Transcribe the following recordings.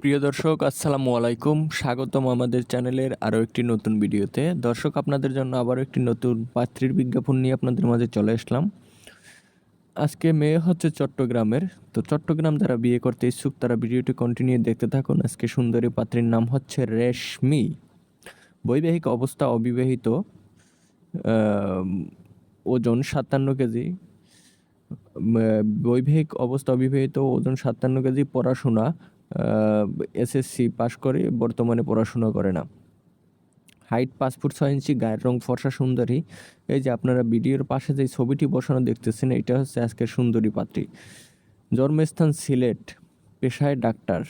প্রিয় দর্শক, আসসালামু আলাইকুম। স্বাগতম আমাদের চ্যানেলের আরও একটি নতুন ভিডিওতে। দর্শক, আপনাদের জন্য আবারও একটি নতুন পাত্রীর বিজ্ঞাপন নিয়ে আপনাদের মাঝে চলে আসলাম। আজকে মেয়ে হচ্ছে চট্টগ্রামের। তো চট্টগ্রাম যারা বিয়ে করতে ইচ্ছুক, তারা ভিডিওটি কন্টিনিউ দেখতে থাকুন। আজকে সুন্দরী পাত্রীর নাম হচ্ছে রেশমি। বৈবাহিক অবস্থা অবিবাহিত। ওজন সাতান্ন কেজি। বৈবাহিক অবস্থা অবিবাহিত ওজন সাতান্ন কেজি পড়াশোনা এসএসসি পাশ করে বর্তমানে পড়াশোনা করে না। হাইট পাঁচ ফুট ছয় ইঞ্চি, গায়ের রং ফর্সা সুন্দরী। এই যে আপনারা ভিডিওর পাশে যে ছবিটি বসানো দেখতেছেন, এটা হচ্ছে আজকের সুন্দরী পাত্রী। জন্মস্থান সিলেট, পেশায় ডাক্তার।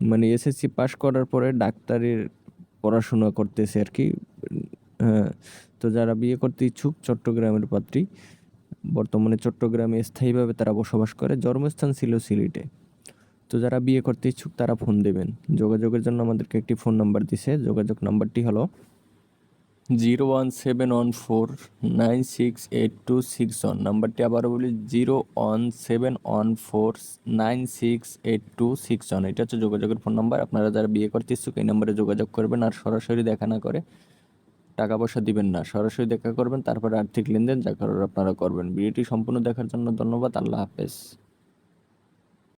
মানে এসএসসি পাশ করার পরে ডাক্তারের পড়াশোনা করতেছে আর কি। তো যারা বিয়ে করতে ইচ্ছুক চট্টগ্রামের পাত্রী, বর্তমানে চট্টগ্রামে স্থায়ীভাবে তারা বসবাস করে, জন্মস্থান ছিল সিলেটে। তো যারা বিয়ে করতে ইচ্ছুক তারা ফোন দেবেন। যোগাযোগের জন্য আমাদেরকে একটি ফোন নাম্বার দিছে। যোগাযোগ নাম্বারটি হলো zero one seven one four nine six eight two six one. নাম্বারটি আবারও বলি, zero one seven one four nine six eight two six one. এটা হচ্ছে যোগাযোগের ফোন নাম্বার। আপনারা যারা বিয়ে করতে ইচ্ছুক এই নাম্বারে যোগাযোগ করবেন। আর সরাসরি দেখা না করে টাকা পয়সা দিবেন না, সরাসরি দেখা করবেন, তারপরে আর্থিক লেনদেন যা করার আপনারা করবেন। ভিডিওটি সম্পূর্ণ দেখার জন্য ধন্যবাদ, আল্লাহ হাফেজ।